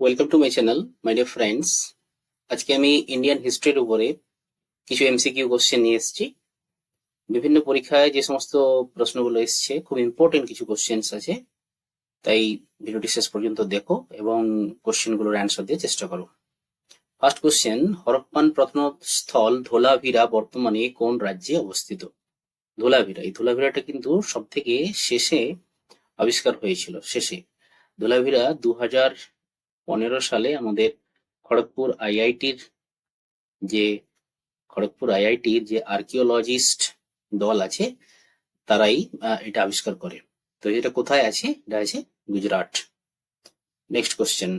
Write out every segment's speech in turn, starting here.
Welcome to my channel my dear friends আজকে আমি Indian হিস্ট্রির উপরে কিছু এমসিকিউ কোশ্চেন নিয়ে এসেছি। বিভিন্ন পরীক্ষায় যে সমস্ত প্রশ্নগুলো এসছে, খুব ইম্পর্টেন্ট কিছু কোশ্চেন্স আছে। তাই ভিডিওটি শেষ পর্যন্ত দেখো এবং কোশ্চেনগুলোর অ্যান্সার দিয়ে চেষ্টা করো। ফার্স্ট কোশ্চেন হরপ্পান প্রত্নস্থল ধোলাভিরা বর্তমানে কোন রাজ্যে অবস্থিত? ধোলাভিরা, এই ধোলাভিরাটা কিন্তু সব থেকে শেষে আবিষ্কার হয়েছিল, শেষে। ধোলাভিরা দু হাজার পনেরো সালে আমাদের খড়গপুর আইআইটির যে খড়গপুর আইআইটির যে আর্কিওলজিস্ট দল আছে, তারাই এটা আবিষ্কার করে। তো এটা কোথায় আছে? এটা আছে Gujarat. Next question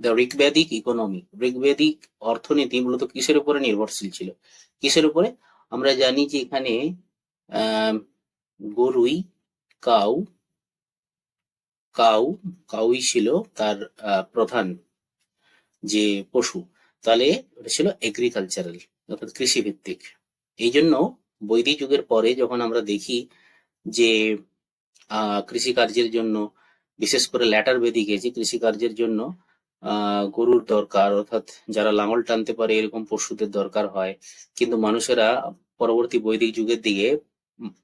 the Rigvedic economy Rigvedic অর্থনীতি মূলত কিসের উপরে নির্ভরশীল ছিল? কিসের উপরে? আমরা জানি যে এখানে গরুই, কাউ কাউ, কাউই ছিল তার প্রধান যে পশু, তাহলে এটা ছিল এগ্রিকালচারাল অর্থাৎ কৃষি ভিত্তিক এই জন্য বৈদিক যুগের পরে যখন আমরা দেখি যে, আহ কৃষি কার্যের জন্য, বিশেষ করে ল্যাটার বেদি গেছে কৃষি কার্যের জন্য গরুর দরকার, অর্থাৎ যারা লাঙল টানতে পারে এরকম পশুদের দরকার হয়, কিন্তু মানুষেরা পরবর্তী বৈদিক যুগের দিকে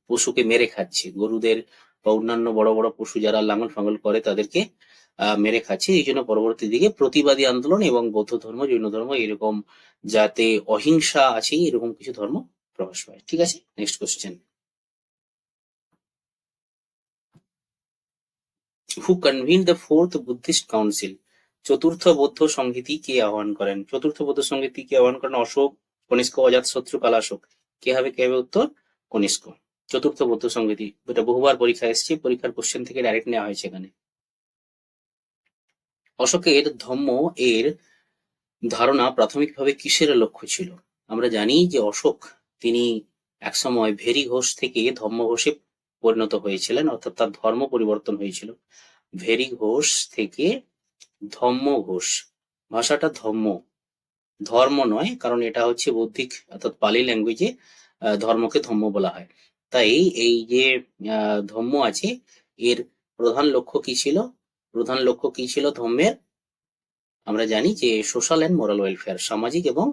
পশুকে মেরে খাচ্ছে। গরুদের বা অন্যান্য বড় বড় পশু যারা লাঙল ফাঙ্গল করে তাদেরকে মেরে খাচ্ছে। এই জন্য পরবর্তী দিকে প্রতিবাদী আন্দোলন এবং বৌদ্ধ ধর্ম, জৈন ধর্ম এরকম যাতে অহিংসা আছে, এরকম কিছু ধর্ম প্রকাশ পায়। ঠিক আছে? Next question who convened the fourth Buddhist council চতুর্থ বৌদ্ধ সংহিতি কে আহ্বান করেন? চতুর্থ বৌদ্ধ সংহিতি কে আহ্বান করেন অশোক, কনিষ্ক অজাত শত্রু কালাশোক। কে হবে কে হবে উত্তর? কনিষ্ক। চতুর্থ বৌদ্ধ সংহিতি এটা বহুবার পরীক্ষা এসেছে, পরীক্ষার কোশ্চেন থেকে ডাইরেক্ট নেওয়া হয়েছে এখানে। অশোকের ধম্ম এর ধারণা প্রাথমিকভাবে কিসের লক্ষ্য ছিল? আমরা জানি যে অশোক, তিনি একসময় ভেরি ঘোষ থেকে ধম্ম ঘোষে পরিণত হয়েছিলেন, অর্থাৎ তার ধর্ম পরিবর্তন হয়েছিল। ভেরি ঘোষ থেকে ধম্ম ঘোষ ভাষাটা ধম্ম ধর্ম নয়, কারণ এটা হচ্ছে বৌদ্ধিক, অর্থাৎ পালি ল্যাঙ্গুয়েজে ধর্মকে ধম্ম বলা হয়। তাই এই যে ধম্ম আছে, এর প্রধান লক্ষ্য কি ছিল? প্রধান লক্ষ্য কি ছিল ধর্মের? আমরা জানি যে সোশ্যাল অ্যান্ড মোরাল ওয়েলফেয়ার সামাজিক এবং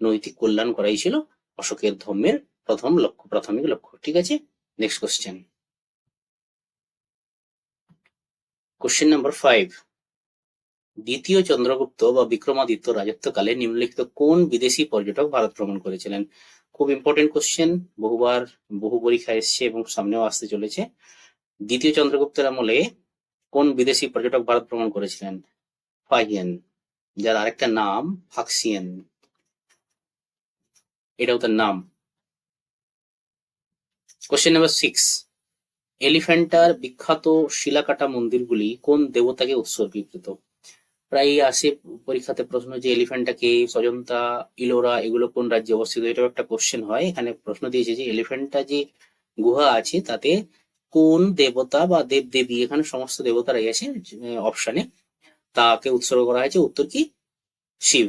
নৈতিক কল্যাণ করাই ছিল অশোকের ধর্মের প্রথম লক্ষ্য প্রাথমিক লক্ষ্য। ঠিক আছে? Next question question number five দ্বিতীয় চন্দ্রগুপ্ত বা বিক্রমাদিত্য রাজত্বকালে নিম্নলিখিত কোন বিদেশি পর্যটক ভারত ভ্রমণ করেছিলেন? খুব ইম্পর্টেন্ট কোশ্চেন বহুবার বহু পরীক্ষা এসছে এবং সামনেও আসতে চলেছে। দ্বিতীয় চন্দ্রগুপ্তের আমলে কোন বিদেশি পর্যটক ভারত ভ্রমণ করেছিলেন? ফাহিয়ান যার আরেকটা নাম ফাক্সিয়ান। এটাও তার নাম। কোশ্চেন নাম্বার সিক্স এলিফ্যান্টার বিখ্যাত শিলাকাটা মন্দিরগুলি কোন দেবতাকে উৎসর্গীকৃত? প্রায় আসে পরীক্ষাতে প্রশ্ন যে এলিফ্যান্টাকে সজন্তা, ইলোরা, এগুলো কোন রাজ্যে অবস্থিত? এটাও একটা কোশ্চেন হয়। এখানে প্রশ্ন দিয়েছে যে এলিফ্যান্টা যে গুহা আছে, তাতে কোন দেবতা বা দেব দেবী এখানে সমস্ত দেবতারাই আছে অপশনে তাকে উৎসর্গ করা হয়েছে উত্তর কি? Shiva.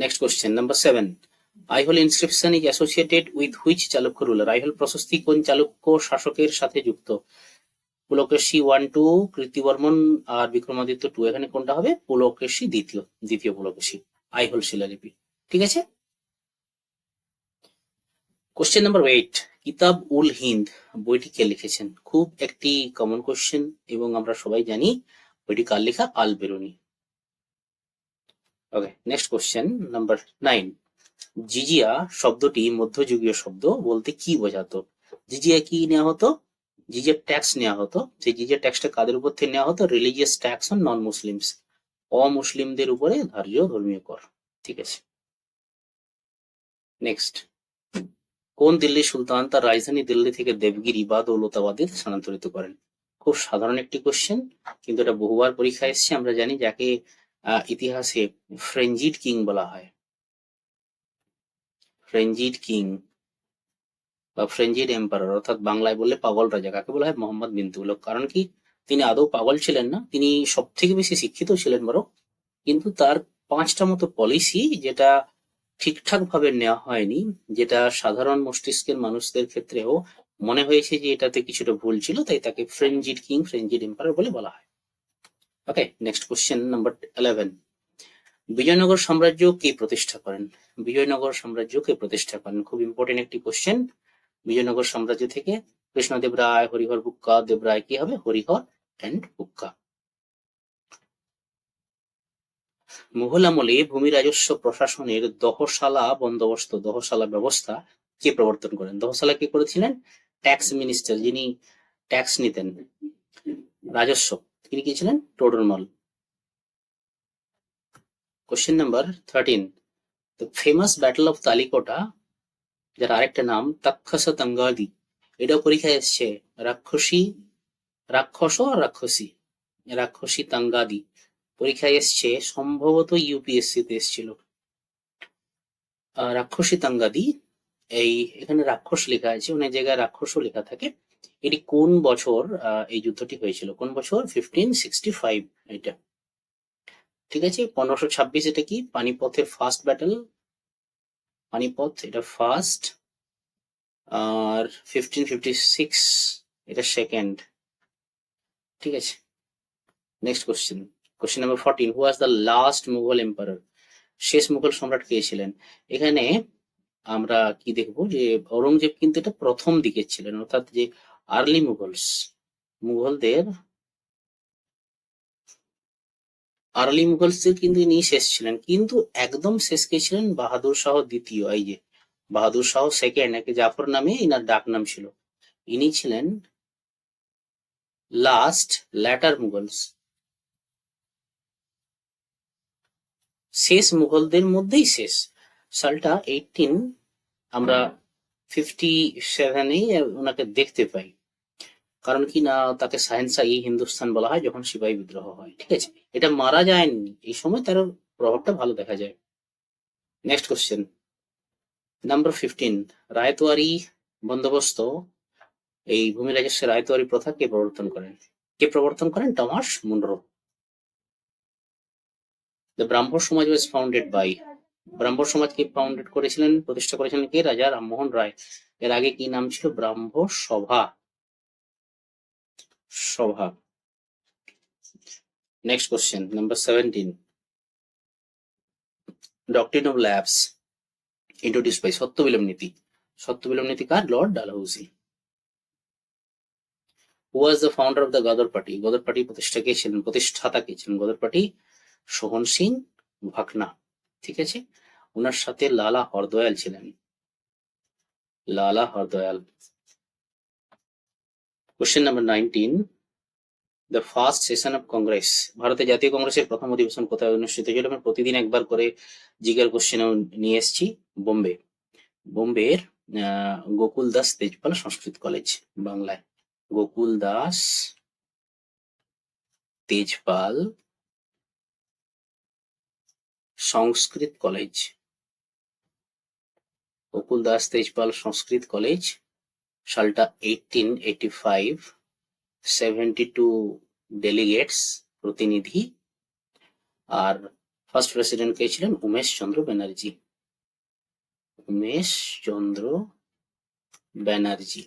Next question number seven Aihole inscription is associated with which Chalukya ruler Aihole প্রশস্তি কোন চালুক্য শাসকের সাথে যুক্ত? পুলকেশী ওয়ান টু কৃতিবর্মন আর বিক্রমাদিত্য টু এখানে কোনটা হবে? পুলকেশী দ্বিতীয় দ্বিতীয় পুলকেশী, আইহোল শিলালিপি, ঠিক আছে? কোশ্চেন নাম্বার এইট কিতাব উল হিন্দ, বইটি কে লিখেছেন? খুব একটি কমন কোশ্চেন এবং আমরা সবাই জানি বইটি কার লেখা? Al Biruni. Okay next question number nine জিজিয়া শব্দটি মধ্যযুগীয় শব্দ বলতে কি বোঝাতো? জিজিয়া কি নেওয়া হতো? জিজিয়া ট্যাক্স নেওয়া হতো। সেই জিজিয়া ট্যাক্সটা কাদের উপর থেকে নেওয়া হতো? Religious tax on non Muslims অমুসলিমদের উপরে ধার্য ধর্মীয় কর। ঠিক আছে? নেক্সট কোন দিল্লি সুলতান তার রাজধানী দিল্লি থেকে দেবগিরি বা দৌলতাবাদে স্থানান্তরিত করেন? খুব সাধারণ একটি কোশ্চেন কিন্তু এটা বহুবার পরীক্ষা এসেছে। আমরা জানি যাকে ইতিহাসে ফ্রেঞ্জিড কিং বলা হয়। Frenzied king. বা ফ্রেঞ্জিড এম্পায়ার অর্থাৎ বাংলায় বললে পাগল রাজা। কাকে বলা হয়? মোহাম্মদ বিন তুগলক কারণ কি? তিনি আদৌ পাগল ছিলেন না। তিনি সব থেকে বেশি শিক্ষিত ছিলেন বরং কিন্তু তার পাঁচটা মতো পলিসি যেটা ঠিকঠাক ভাবে নেওয়া হয়নি, যেটা সাধারণ মস্তিষ্কের মানুষদের ক্ষেত্রেও মনে হয়েছে যে এটাতে কিছুটা ভুল ছিল, তাই তাকে ফ্রেঞ্জিড কিং ফ্রেঞ্জিড এম্পায়ার বলে বলা হয়। Okay next question number eleven Vijayanagar সাম্রাজ্য কে প্রতিষ্ঠা করেন? বিজয়নগর সাম্রাজ্য কে প্রতিষ্ঠা করেন? খুব ইম্পর্টেন্ট একটি কোশ্চেন বিজয়নগর সাম্রাজ্য থেকে কৃষ্ণদেব রায়, হরিহর বুক্কা দেব রায় কি হবে? হরিহর অ্যান্ড বুক্কা মুঘল আমলে ভূমি রাজস্ব প্রশাসনের দহশালা বন্দোবস্ত, দহশালা ব্যবস্থা কে প্রবর্তন করেন? দহশালা কে করেছিলেন? ট্যাক্স মিনিস্টার যিনি ট্যাক্স নিতেন। রাজস্ব, তিনি কি ছিলেন? Todarmal question number thirteen the famous battle of Talikota যার আরেকটা নাম তাক্ষস তঙ্গাদি। এটাও পরীক্ষায় এসছে, রাক্ষসী, রাক্ষস আর রাক্ষসী রাক্ষসী তাঙ্গাদি। পরীক্ষায় এসছে, সম্ভবত ইউপিএসসি তে এসেছিল রাক্ষসী তাঙ্গাদি, এই এখানে রাক্ষস লেখা আছে, অনেক জায়গায় রাক্ষসও লেখা থাকে। এটি কোন বছর এই যুদ্ধটি হয়েছিল? কোন বছর? ফিফটিন সিক্সটি ফাইভ এটা। ঠিক আছে? পনেরোশো ছাব্বিশ এটা কি? পানিপথের ফার্স্ট ব্যাটল পানিপথ, এটা ফার্স্ট আর ফিফটিন ফিফটি সিক্স এটা সেকেন্ড ঠিক আছে? Next question question number fourteen who was the last Mughal empire শেষ মুঘল সম্রাট কে ছিলেন? এখানে আমরা কি দেখব যে ঔরঙ্গজেব কিন্তু এটা প্রথম দিকে ছিলেন, অর্থাৎ যে আর্লি মুঘলস, মুঘলদের আর্লি মুঘলসদের কিন্তু ইনি শেষ ছিলেন। কিন্তু একদম শেষ কে ছিলেন বাহাদুর শাহ দ্বিতীয়, এই যে বাহাদুর শাহ সেকেন্ড একে জাফর নামে ইনার ডাক নাম ছিল। ইনি ছিলেন লাস্ট ল্যাটার মুঘলস। শেষ মুঘলদের মধ্যেই শেষ। সালটা এইটিন আমরা ফিফটি সেভেনে ওনাকে দেখতে পাই। কারণ কি না তাকে সাহেন্সা ই হিন্দুস্তান বলা হয় যখন সিপাহী বিদ্রোহ হয়, ঠিক আছে? এটা মারা যায়নি। এই সময় তার প্রভাবটা ভালো দেখা যায়। Next question number fifteen ryotwari বন্দোবস্ত, এই ভূমি রাজস্বের রায়তোয়ারি প্রথা কে প্রবর্তন করেন? কে প্রবর্তন করেন? Thomas মুন্ড্রো। The Brahmo Samaj was founded by ব্রাহ্ম সমাজকে ফাউন্ডেড করেছিলেন, প্রতিষ্ঠা করেছিলেন কে? রাজা রামমোহন রায়। এর আগে কি নাম ছিল? Brahmo Sabha Sabha next question number seventeen doctrine of lapse introduce by সত্য বিলম নীতি সত্য বিলম নীতি কার Lord Dalhousie was the founder of the Ghadar party Ghadar party প্রতিষ্ঠা কে ছিলেন প্রতিষ্ঠাতা কে ছিলেন গদর পার্টি সোহন সিং ভাকনা ঠিক আছে ওনার সাথে লালা হরদয়াল ছিলেন Lala Hardayal question number nineteen the first session of Congress ভারতের জাতীয় কংগ্রেসের প্রথম অধিবেশন কোথায় অনুষ্ঠিত হয়েছিল? আমি প্রতিদিন একবার করে জিগার কোশ্চেন নিয়ে এসেছি। বোম্বে। বোম্বের গোকুল দাস তেজপাল সংস্কৃত কলেজ, বাংলায়। গোকুল দাস তেজপাল সংস্কৃত কলেজ। গোকুল দাস তেজপাল সংস্কৃত কলেজ সালটা eighteen eighty five seventy two delegates প্রতিনিধি, আর ফার্স্ট প্রেসিডেন্ট কে ছিলেন উমেশ চন্দ্র ব্যানার্জি। উমেশ চন্দ্র ব্যানার্জি।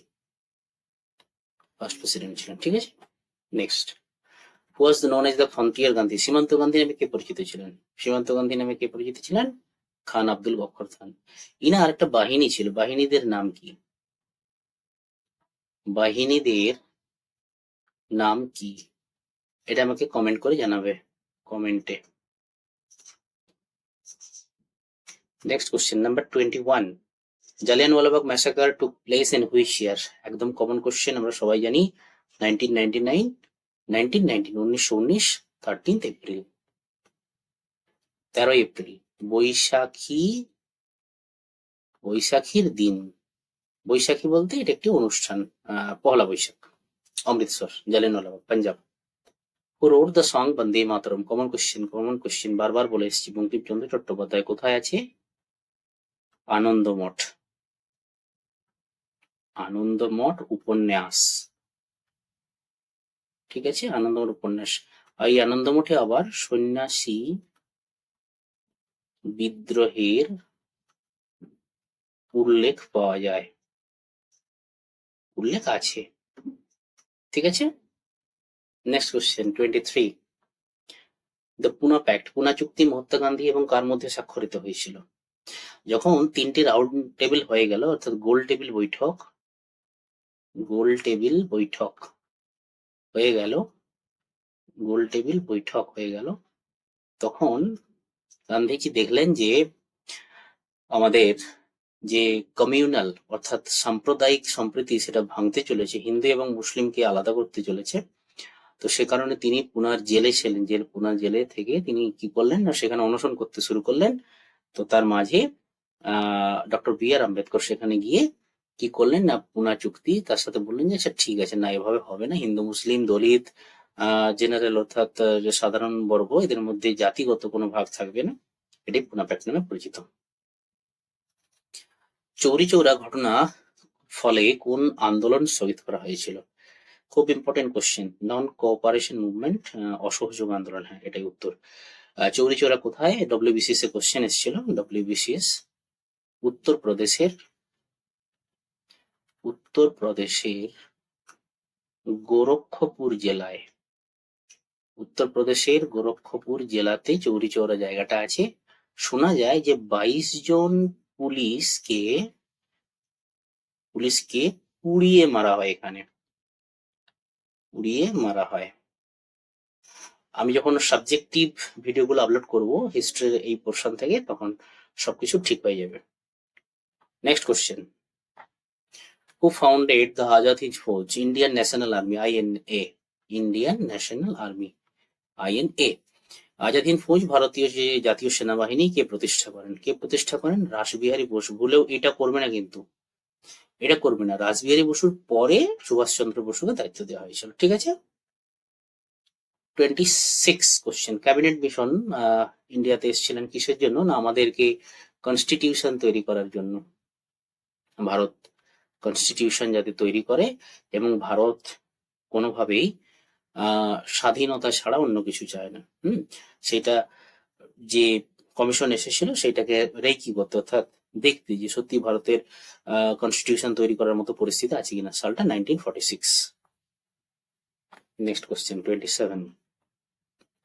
ফার্স্ট প্রেসিডেন্ট ছিলেন, ঠিক আছে? Next was known as the frontier Gandhi সীমান্ত গান্ধী নামে কে পরিচিত ছিলেন? সীমান্ত গান্ধী নামে কে পরিচিত ছিলেন? খান আব্দুল গফর খান। ইনা আরেকটা বাহিনী ছিল। বাহিনীদের নাম কি? বাহিনীদের নাম কি? এটা আমাকে কমেন্ট করে জানাবে কমেন্টে next question number twenty one Jallianwala Bagh massacre took place in which year একদম কমন কোশ্চেন আমরা সবাই জানি। Nineteen ninety nine nineteen nineteen উনিশশো উনিশ থার্টিন্থ এপ্রিল তেরোই এপ্রিল বৈশাখী, বৈশাখীর দিন। বৈশাখী বলতে এটা একটি অনুষ্ঠান Pahela Baisakh, Amritsar Jallianwala Bagh Punjab. Who wrote the song Bande Mataram common question common question বারবার বলে এসেছি। বঙ্কিমচন্দ্র চট্টোপাধ্যায় কোথায় আছে? আনন্দমঠ। আনন্দমঠ উপন্যাস। ঠিক আছে? আনন্দমঠ উপন্যাস। এই আনন্দমঠে আবার সন্ন্যাসী বিদ্রোহের উল্লেখ পাওয়া যায়। উল্লেখ আছে। ঠিক আছে? Next question twenty three the Poona pact Poona চুক্তি মহাত্মা গান্ধী এবং কার মধ্যে স্বাক্ষরিত হয়েছিল? যখন তিনটি রাউন্ড টেবিল হয়ে গেল, অর্থাৎ গোল টেবিল বৈঠক গোল টেবিল বৈঠক হয়ে গেল গোল টেবিল বৈঠক হয়ে গেল, তখন গান্ধীজি দেখলেন যে আমাদের যে কমিউনাল অর্থাৎ সাম্প্রদায়িক সম্প্রীতি সেটা ভাঙতে চলেছে, হিন্দু এবং মুসলিমকে আলাদা করতে চলেছে। তো সে কারণে তিনি পুনার জেলে ছিলেন, জেল, পুনার জেলে থেকে তিনি কি করলেন না, সেখানে অনশন করতে শুরু করলেন। তো তার মাঝে আহ ডক্টর বি আর আম্বেদকর সেখানে গিয়ে কি করলেন না, পুনা চুক্তি তার সাথে বললেন যে আচ্ছা ঠিক আছে, না, এভাবে হবে না। হিন্দু, মুসলিম, দলিত আহ জেনারেল অর্থাৎ যে সাধারণ বর্গ, এদের মধ্যে জাতিগত কোনো ভাগ থাকবে না। এটি পুনা প্যাক্ট নামে পরিচিত। চৌরি চৌরা ঘটনা ফলে কোন আন্দোলন স্থগিত করা হয়েছিল? খুব important question non cooperation movement অসহযোগ আন্দোলন হ্যাঁ এটাই উত্তর। চৌরি চৌরা কোথায়? ডব্লিউবিসিএস এ কোশ্চেন এসেছিল। ডব্লিউবিসিএস উত্তর প্রদেশের উত্তর প্রদেশের গোরক্ষপুর জেলায়। উত্তরপ্রদেশের গোরক্ষপুর জেলাতে চৌরি চৌরা জায়গাটা আছে। শোনা যায় যে বাইশ জন পুলিশকে পুলিশকে পুড়িয়ে মারা হয় এখানে। পুড়িয়ে মারা হয়। আমি যখন সাবজেক্টিভ ভিডিওগুলো আপলোড করব হিস্ট্রির এই পোর্শন থেকে, তখন সবকিছু ঠিক হয়ে যাবে। Next question who founded the Azad Hind Fauj Indian National Army INA Indian National Army INA Azad Hind Fauj ভারতীয় যে জাতীয় সেনাবাহিনী কে প্রতিষ্ঠা করেন, কে প্রতিষ্ঠা করেন? রাসবিহারী বসু। ভুলেও এটা করবে না কিন্তু। এটা করবে না। রাসবিহারী বসুর পরে সুভাষচন্দ্র বসুকে দায়িত্ব দেওয়া হয়েছিল। ঠিক আছে? Twenty six question cabinet mission ইন্ডিয়াতে এসেছিলেন কিসের জন্য? না, আমাদেরকে কনস্টিটিউশন তৈরি করার জন্য। ভারত কনস্টিটিউশন যাতে তৈরি করে এবং ভারত কোনোভাবেই স্বাধীনতা ছাড়া অন্য কিছু চায় না। হুম? সেটা যে কমিশন এসেছিল সেটাকে রেকি করতে অর্থাৎ দেখতে যে সত্যি ভারতের কনস্টিটিউশন তৈরি করার মতো পরিস্থিতি আছে কিনা, সালটা nineteen forty six next question twenty seven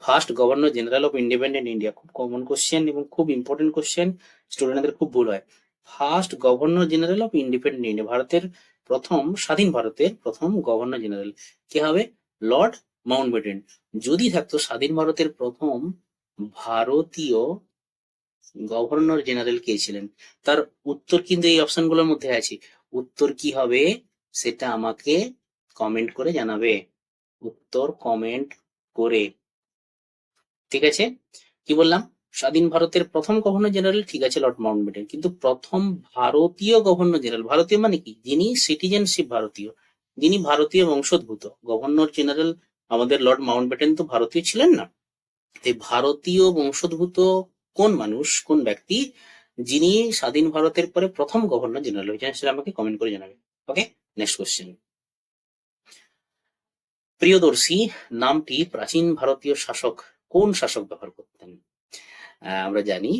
first governor general of independent India খুব কমন কোশ্চেন এবং খুব ইম্পর্টেন্ট কোশ্চেন স্টুডেন্টদের খুব ভুল হয়। First governor general of independent India ভারতের প্রথম, স্বাধীন ভারতের প্রথম গভর্নর জেনারেল কে হবে? Lord Mountbatten. যদি থাকতো স্বাধীন ভারতের প্রথম ভারতীয় গভর্নর জেনারেল কে ছিলেন? তার উত্তর কিন্তু এই অপশনগুলোর মধ্যে আছে। উত্তর কি হবে? সেটা আমাকে কমেন্ট করে জানাবে। উত্তর কমেন্ট করে। ঠিক আছে? কি বললাম? স্বাধীন ভারতের প্রথম গভর্নর জেনারেল ঠিক আছে লর্ড মাউন্টব্যাটেন। কিন্তু প্রথম ভারতীয় গভর্নর জেনারেল, ভারতীয় মানে কি? যিনি সিটিজেনশিপ ভারতীয়। যিনি ভারতীয় বংশোদ্ভূত। গভর্নর জেনারেল আমাদের লর্ড মাউন্টব্যাটেন তো ভারতীয় ছিলেন না। এই ভারতীয় বংশোদ্ভূত কোন মানুষ, কোন ব্যক্তি, যিনি স্বাধীন ভারতের পরে প্রথম গভর্নর জেনারেল হয়েছেন সেটা আমাকে কমেন্ট করে জানাবে। ওকে নেক্সট কোশ্চেন প্রিয়দর্শী, নামটি প্রাচীন ভারতীয় শাসক কোন শাসক ব্যবহার করতেন? আমরা জানি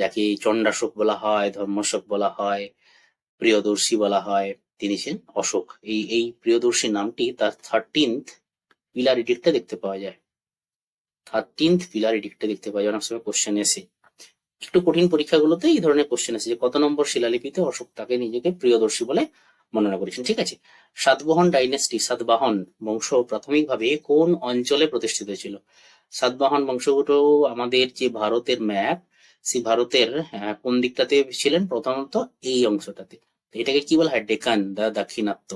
যাকে চণ্ডাশোক বলা হয়, ধর্মশোক বলা হয়, প্রিয়দর্শী বলা হয় তিনি ছিলেন অশোক। এই এই প্রিয়দর্শী নামটি তার থার্টিন্থ পিলার এডিক্টে দেখতে পাওয়া যায়। থার্টিন্থ পিলার এডিক্টে দেখতে পাওয়া যায়। অনেক সময় কোশ্চেন এসে একটু কঠিন পরীক্ষাগুলোতে এই ধরনের কোশ্চেন আসে যে কত নম্বর শিলালিপিতে অশোক তাকে নিজেকে প্রিয়দর্শী বলে বর্ণনা করেছেন। ঠিক আছে? সাতবাহন ডাইনেস্টি সাতবাহন বংশ প্রাথমিকভাবে কোন অঞ্চলে প্রতিষ্ঠিত ছিল সাতবাহন বংশগুলো আমাদের যে ভারতের ম্যাপ সেই ভারতের আহ, কোন দিকটাতে ছিলেন? প্রথমত এই অংশটাতে। এটাকে কি বলা হয়? ডেকান, দা দাক্ষিণাত্য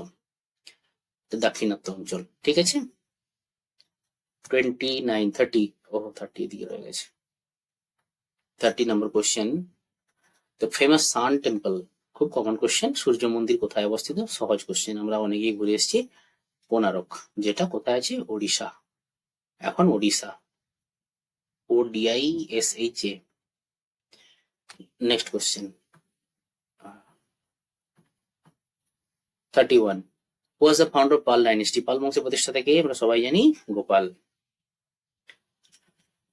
দাক্ষিণাত্য অঞ্চল ঠিক আছে? টোয়েন্টি নাইন থার্টি ও থার্টি এদিকে রয়ে গেছে। Thirty number question the famous sun temple খুব কমন কোশ্চেন সূর্য মন্দির কোথায় অবস্থিত? সহজ কোশ্চেন আমরা অনেকেই ঘুরে এসেছি। কোনারক, যেটা কোথায় আছে? ওড়িশা। এখন Odisha. O DI S H A next question thirty one was the founder Pala dynasty Pala বংশের প্রতিষ্ঠাতা কে আমরা সবাই জানি Gopal.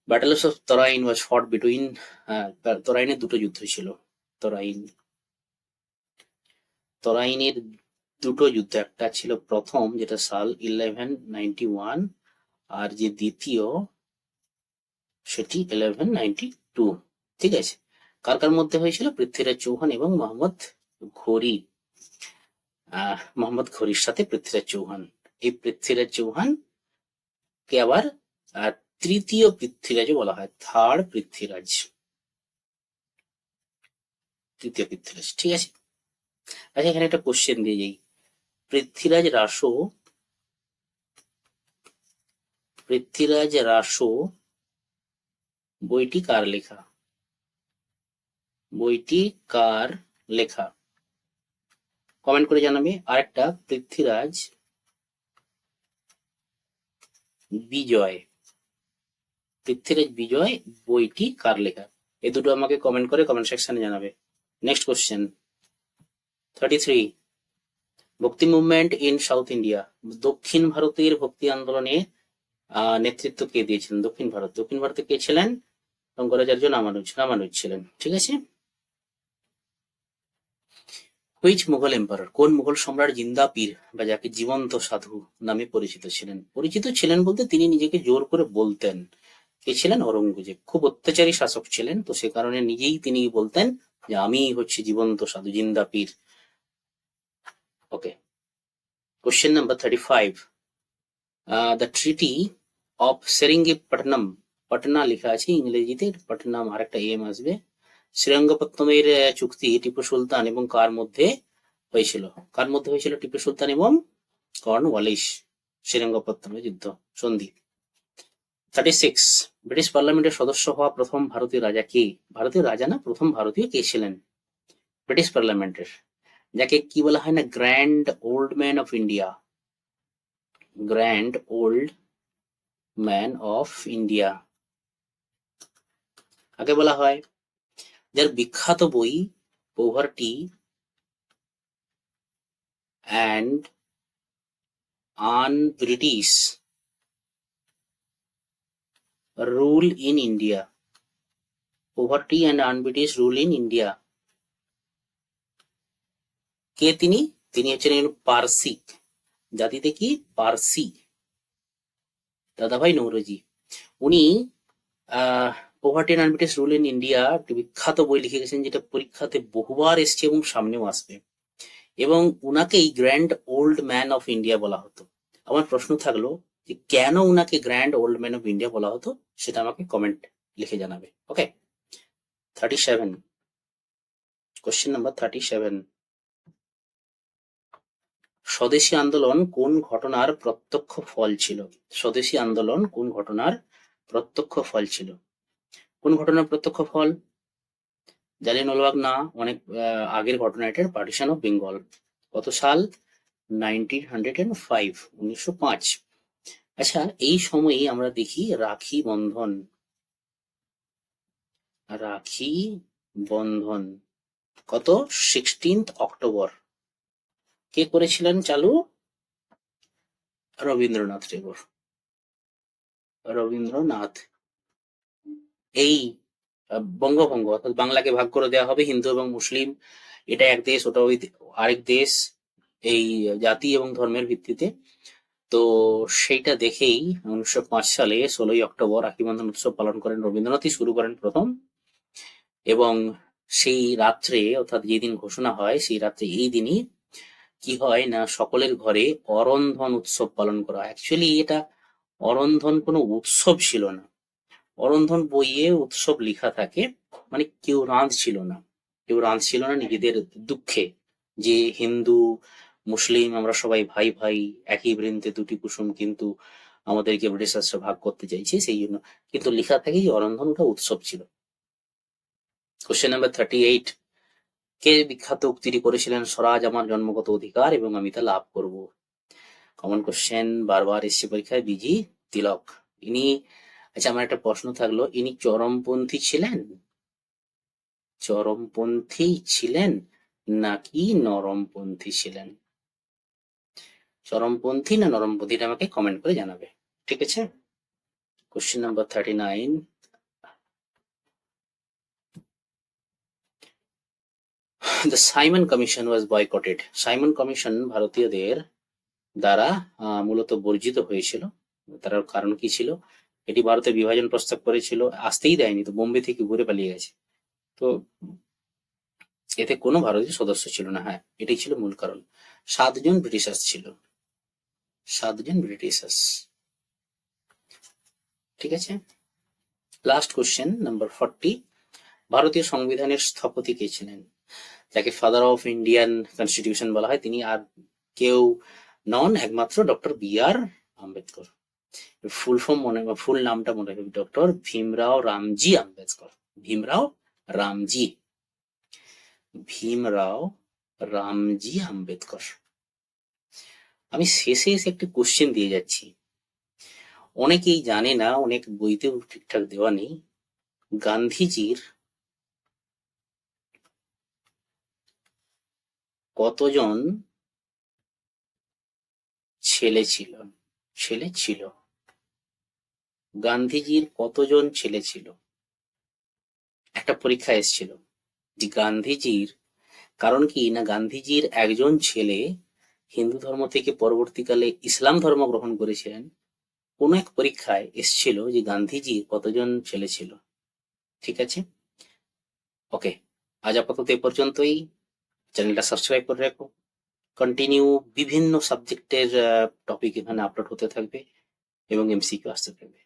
Battle of Tarain was fought between তরাইনের দুটো যুদ্ধ ছিল। তরাইন তরাইনের দুটো যুদ্ধ। একটা ছিল প্রথম, যেটা সাল ইলেভেন নাইনটি ওয়ান আর যে দ্বিতীয়, সেটি ইলেভেন নাইনটি টু ঠিক আছে? কার কার মধ্যে হয়েছিল? পৃথ্বীরাজ চৌহান এবং মোহাম্মদ ঘোরি। মোহাম্মদ ঘোরির সাথে পৃথ্বীরাজ চৌহান। এই পৃথ্বীরাজ চৌহান কে আবার? তৃতীয় পৃথ্বীরাজও বলা হয় থার্ড পৃথ্বীরাজ। তৃতীয় পৃথ্বীরাজ, ঠিক আছে? আচ্ছা এখানে একটা কোশ্চেন দিয়ে যাই। পৃথ্বীরাজ রাসো পৃথ্বীরাজ রাসো, বইটি কার লেখা? বইটি কার লেখা? কমেন্ট করে জানাবে। আরেকটা পৃথ্বীরাজ বিজয়। পৃথ্বীরাজ বিজয় বইটি কার লেখা? এই দুটো আমাকে কমেন্ট করে কমেন্ট সেকশনে জানাবে। Next question thirty three bhakti movement in South India দক্ষিণ ভারতের ভক্তি আন্দোলনে নেতৃত্ব কে দিয়েছিলেন? দক্ষিণ ভারত। দক্ষিণ ভারতে কে ছিলেন? শঙ্করাচার্য রামানুজ রামানুজ ছিলেন। ঠিক আছে? হুইচ মুঘল এম্পারার কোন মুঘল সম্রাট জিন্দা পীর বা যাকে জীবন্ত সাধু নামে পরিচিত ছিলেন? পরিচিত ছিলেন বলতে তিনি নিজেকে জোর করে বলতেন। কে ছিলেন? অরঙ্গজেব খুব অত্যাচারী শাসক ছিলেন, তো সে কারণে নিজেই তিনি বলতেন যে, আমি হচ্ছে জীবন্ত সাধু, জিন্দা পীর। Okay question number thirty five the treaty of Seringapatam Patna লেখা আছে, ইংরেজিতে পাটনাম আর একটা এম আসবে। শ্রীরঙ্গপত্তমের চুক্তি টিপু সুলতান এবং কার মধ্যে হয়েছিল? কার মধ্যে হয়েছিল টিপু সুলতান এবং কর্নওয়ালিস শ্রীরঙ্গপত্তমের যুদ্ধ সন্ধি? থার্টি সিক্স ব্রিটিশ পার্লামেন্টের সদস্য হওয়া প্রথম ভারতীয় রাজা কে? ভারতীয় রাজা না, প্রথম ভারতীয় কে ছিলেন? ব্রিটিশ পার্লামেন্টের। যাকে কি বলা হয় না, grand old man of India. Grand old man of India. কাকে বলা হয় যার বিখ্যাত বই poverty and un British rule in India poverty and un British rule in India কে তিনি? তিনি হচ্ছেন পার্সিক জাতিতে কি? পার্সি দাদাভাই নৌরজি। উনি, আহ poverty British rule in India একটি বিখ্যাত বই লিখে গেছেন, যেটা পরীক্ষাতে বহুবার এসছে এবং সামনেও আসবে। এবং উনাকেই grand old man of India বলা হতো। আমার প্রশ্ন থাকল যে কেন উনাকে grand old man of India বলা হতো, সেটা আমাকে কমেন্ট লিখে জানাবে। Okay thirty seven question number thirty seven Swadeshi আন্দোলন কোন ঘটনার প্রত্যক্ষ ফল ছিল? স্বদেশী আন্দোলন কোন ঘটনার প্রত্যক্ষ ফল ছিল? কোন ঘটনার প্রত্যক্ষ ফল। জালিয়ানওয়ালাবাগ না, অনেক আগের ঘটনা এটার পার্টিশন অফ বেঙ্গল কত সাল? নাইনটিন হান্ড্রেড এন্ড ফাইভ উনিশশো পাঁচ। আচ্ছা এই সময়ে আমরা দেখি রাখি বন্ধন। রাখি বন্ধন। কত? সিক্সটিন্থ অক্টোবর কে করেছিলেন চালু? রবীন্দ্রনাথ টেগোর। রবীন্দ্রনাথ এই বঙ্গভঙ্গ, অর্থাৎ বাংলাকে ভাগ করে দেওয়া হবে হিন্দু এবং মুসলিম। এটা এক দেশ ওটা ওই আরেক দেশ এই জাতি এবং ধর্মের ভিত্তিতে। তো সেইটা দেখেই উনিশশো পাঁচ সালে ষোলোই অক্টোবর রাখি বন্ধন উৎসব পালন করেন রবীন্দ্রনাথই, শুরু করেন প্রথম। এবং সেই রাত্রে, অর্থাৎ যেদিন ঘোষণা হয়, সেই রাত্রে এই দিনই কি হয় না, সকলের ঘরে অরন্ধন উৎসব পালন করা অ্যাকচুয়ালি এটা অরন্ধন কোনো উৎসব ছিল না। অরন্ধন বইয়ে উৎসব লেখা থাকে মানে কেউ রাঁধছিল না। কেউ রাঁধছিল না নিজেদের দুঃখে। যে হিন্দু, মুসলিম আমরা সবাই ভাই ভাই, একই বৃন্তে দুটি কুসুম কিন্তু আমাদেরকে ব্রিটিশার্সরা ভাগ করতে চাইছে, সেই জন্য। কিন্তু লেখা থাকে যে অরন্ধন ওটা উৎসব ছিল। কোশ্চেন নাম্বার থার্টি এইট কে বিখ্যাত উক্তিটি করেছিলেন? স্বরাজ আমার জন্মগত অধিকার এবং আমি তা লাভ করব। কমন কোশ্চেন বারবার এসছে পরীক্ষায়, বিজি তিলক। ইনি আচ্ছা আমার একটা প্রশ্ন থাকল। ইনি চরমপন্থী ছিলেন? চরমপন্থী ছিলেন নাকি নরমপন্থী ছিলেন? চরমপন্থী না নরমপন্থী আমাকে কমেন্ট করে জানাবে। ঠিক আছে? Question number thirty nine the Simon commission was boycotted Simon commission ভারতীয়দের দ্বারা মূলত বর্জিত হয়েছিল। তার কারণ কি ছিল? এটি ভারতের বিভাজন প্রস্তাব করেছিল, আসতেই দেয়নি, তো বোম্বে থেকে ঘুরে পালিয়ে গেছে। তো এতে কোনো ভারতীয় সদস্য ছিল না হ্যাঁ এটাই ছিল মূল কারণ। সাতজন ব্রিটিশার্স ছিল। সাতজন ব্রিটিশার্স। ঠিক আছে? লাস্ট কোশ্চেন নাম্বার ফর্টি ভারতীয় সংবিধানের স্থপতি কে ছিলেন? যাকে ফাদার অফ ইন্ডিয়ান কনস্টিটিউশন বলা হয়, তিনি আর কেউ নন, একমাত্র doctor B R Ambedkar. Full form মনে ফুল নামটা মনে রাখবে ডক্টর ভীমরাও রামজি আম্বেদকর, ভীমরাও রামজি ভীমরাও রামজি আম্বেদকর। আমি শেষে এসে একটি কোশ্চেন দিয়ে যাচ্ছি। অনেকেই জানে না, অনেক বইতেও ঠিকঠাক দেওয়া নেই, গান্ধীজির কতজন ছেলে ছিল? ছেলে ছিল। গান্ধীজির কতজন ছেলে ছিল? একটা পরীক্ষা এসেছিল যে গান্ধীজির, কারণ কি না গান্ধীজির একজন ছেলে হিন্দু ধর্ম থেকে পরবর্তীকালে ইসলাম ধর্ম গ্রহণ করেছিলেন, কোন এক পরীক্ষায় এসেছিল যে গান্ধীজির কতজন ছেলে ছিল। ঠিক আছে? ওকে, আজ আপাতত এ পর্যন্তই। চ্যানেলটা সাবস্ক্রাইব করে রাখো। কন্টিনিউ বিভিন্ন সাবজেক্টের টপিক এখানে আপলোড হতে থাকবে এবং এমসিকিউ আসতে থাকবে।